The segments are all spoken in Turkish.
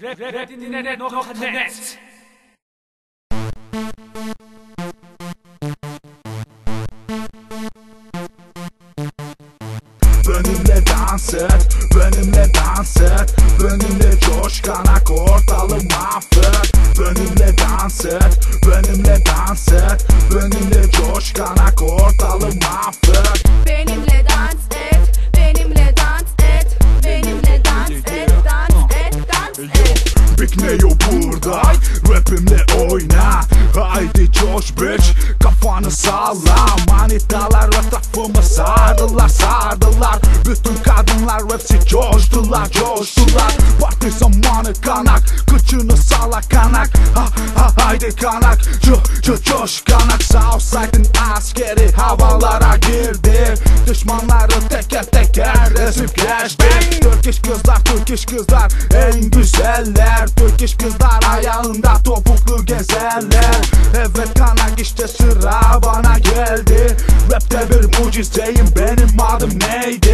Dinlene.net Benimle dans et, benimle dans et Benimle coşkan Coş bitch. Kafanı salla Manitalar etrafıma sardılar sardılar. Bütün kadınlar hepsi coştular coştular. Parti zamanı kanak Kıçını salla kanak. Ha, ha, Haydi kanak Co co coş kanak. Southside'ın askeri havalara girdi Düşmanları teker teker ezip geçti Turkish kızlar Turkish kızlar en güzeller Turkish kızlar ayağında topuklu gezerler Evet kanak işte sıra bana geldi Rapte bir mucizeyim benim adım neydi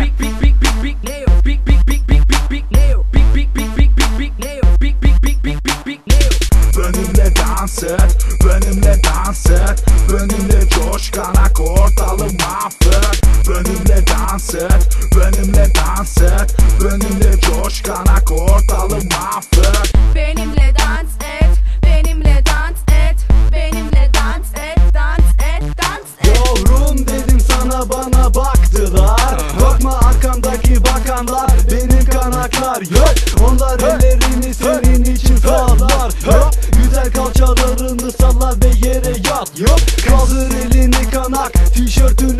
Big, big, big, big, big nail Big, big, big, big, big, big nail Big, big, big, big, big, big nail Big, big, big, big, big, big nail Benimle dans et, benimle dans et Benimle coşkan ortalığı mahvet Benimle dans et, benimle dans et Benimle coşkan ortalığı mahvet. Benimle dans et, benimle dans et, benimle dans et, dans et, dans et. Yavrum dedim sana bana baktılar. Bakma arkamdaki bakanlar benim kanaklar. Yok Onlar ellerini senin için sallar yok Güzel kalçalarını sallar ve yere yat. Yok Kaldır elini kanak tişörtünü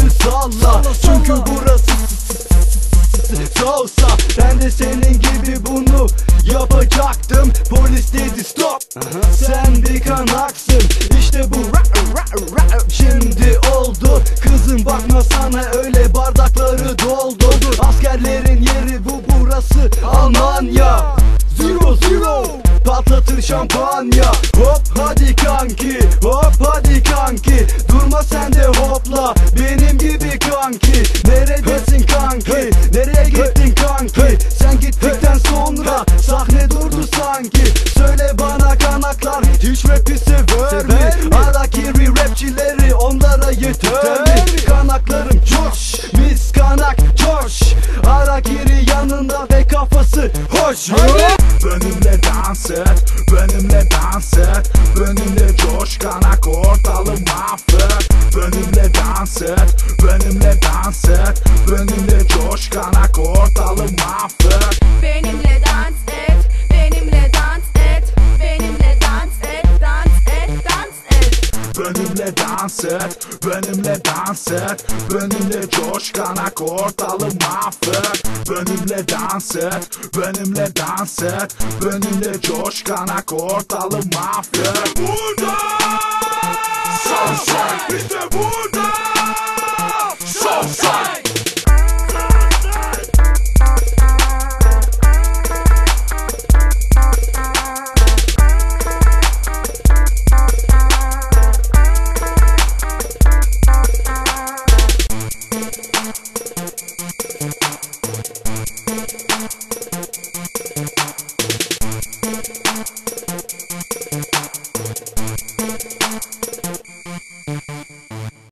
Sen bir kanaksın. İşte bu rap rap rap Şimdi oldu. Kızım bakma sana öyle bardakları doldu. Askerlerin yeri bu burası Almanya. Zero zero. Patlatır şampanya. Hop hadi kanki. Hop hadi kanki. Durma sen de hopla. Benim gibi kanki. Neredesin kanki rapi sever mi? Harakiri rapçileri onlara yeter mi? Kanaklarım coş Mis kanak coş. Harakiri yanında ve kafası hoş. Benimle dans et, benimle dans et. Benimle coşkan ortalığı mahvet Benimle dans et, benimle dans et. Benimle coşkan ortalığı Benimle dans et, benimle dans et Benimle coşkan ortalığı mahvet Benimle dans et, benimle dans et Benimle coşkan ortalığı mahvet Burada Southside işte burada Southside